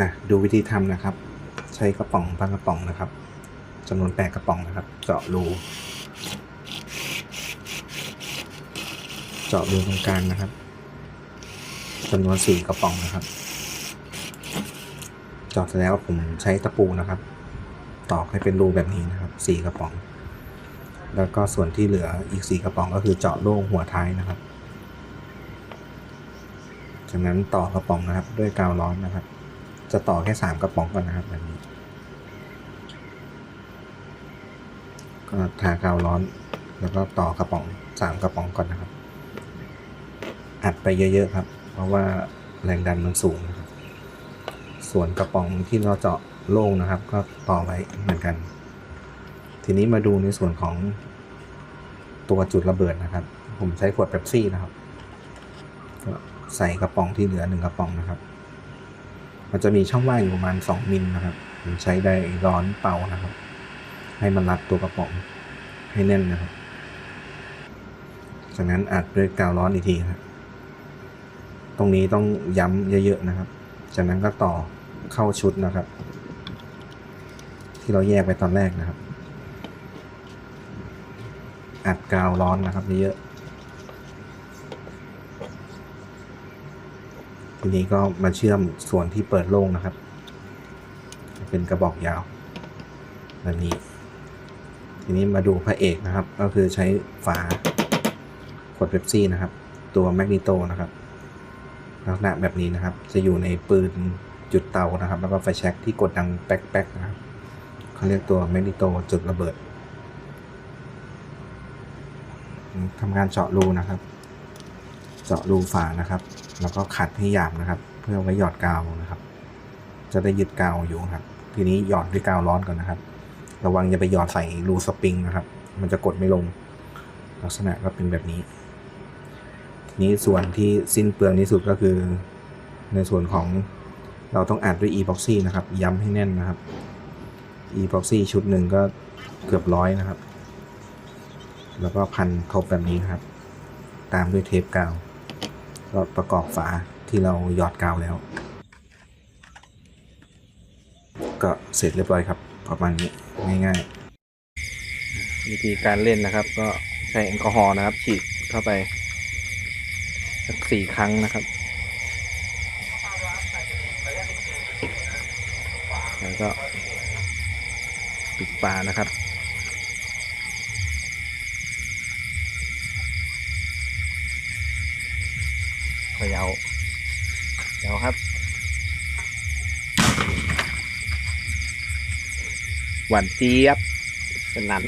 นะดูวิธีทำนะครับ ใช้กระป๋องบางกระป๋องนะครับจำนวนแปดกระป๋องนะครับ เจาะรูเจาะรูตรงกลางนะครับจำนวนสี่กระป๋องนะครับเจาะเสร็จแล้วผมใช้ตะปูนะครับ ตอกให้เป็นรูแบบนี้นะครับสี่กระป๋อง แล้วก็ส่วนที่เหลืออีกสี่กระป๋องก็คือเจาะโล่งหัวท้ายนะครับจากนั้นต่อกระป๋องนะครับด้วยกาวร้อนนะครับ จะต่อแค่สามกระป๋องก่อนนะครับแบบนี้ ก็ทากาวร้อน แล้วก็ต่อกระป๋องสามกระป๋องก่อนนะครับ อัดไปเยอะๆครับ เพราะว่าแรงดันมันสูงนะครับ ส่วนกระป๋องที่เราเจาะโล่งนะครับ ก็ต่อไว้เหมือนกัน ทีนี้มาดูในส่วนของตัวจุดระเบิดนะครับ ผมใช้ขวดเป๊ปซี่นะครับ ก็ใส่กระป๋องที่เหลือหนึ่งกระป๋องนะครับ มันจะมีช่องว่างอยู่ประมาณสองมิลนะครับผมใช้ไดร้อนเป่านะครับ ให้มันรัดตัวกระป๋องให้แน่นนะครับ จากนั้นอัดด้วยกาวร้อนอีกทีครับตรงนี้ต้องย้ำเยอะๆนะครับ จากนั้นก็ต่อเข้าชุดนะครับ ที่เราแยกไปตอนแรกนะครับ อัดกาวร้อนนะครับเยอะๆ ทีนี้ก็มาเชื่อมส่วนที่เปิดโล่งนะครับ เป็นกระบอกยาวแบบนี้ ทีนี้มาดูพระเอกนะครับ ก็คือใช้ฝาขวดเบปซี่นะครับ ตัวแมกนิโตนะครับ ลักษณะแบบนี้นะครับ จะอยู่ในปืนจุดเตานะครับ แล้วก็ไฟแช็กที่กดดังแป๊กๆนะครับเขาเรียกตัวแมกนิโตจุดระเบิดทำการเจาะรูนะครับ เจาะรูฝานะครับแล้วก็ขัดให้หยาบนะครับ เพื่อไว้หยอดกาวนะครับ จะได้ยึดกาวอยู่ครับ ทีนี้หยอดด้วยกาวร้อนก่อนนะครับ ระวังอย่าไปหยอดใส่รูสปริงนะครับ มันจะกดไม่ลง ลักษณะก็เป็นแบบนี้ ทีนี้ส่วนที่สิ้นเปลืองที่สุดก็คือ ในส่วนของเราต้องอัดด้วย epoxy นะครับ ย้ำให้แน่นนะครับ epoxy ชุดหนึ่งก็เกือบร้อยนะครับ แล้วก็พันทบแบบนี้นะครับ ตามด้วยเทปกาว ก็ประกอบฝาที่เราหยอดกาวแล้ว ก็เสร็จเรียบร้อยครับ ประมาณนี้ง่ายๆ วิธีการเล่นนะครับ ก็ใช้แอลกอฮอล์นะครับ ฉีดเข้าไปสักสี่ครั้งนะครับแล้วก็ปิดฝานะครับ ขยาเขยาครับ หวานเจี๊ยบสนั่น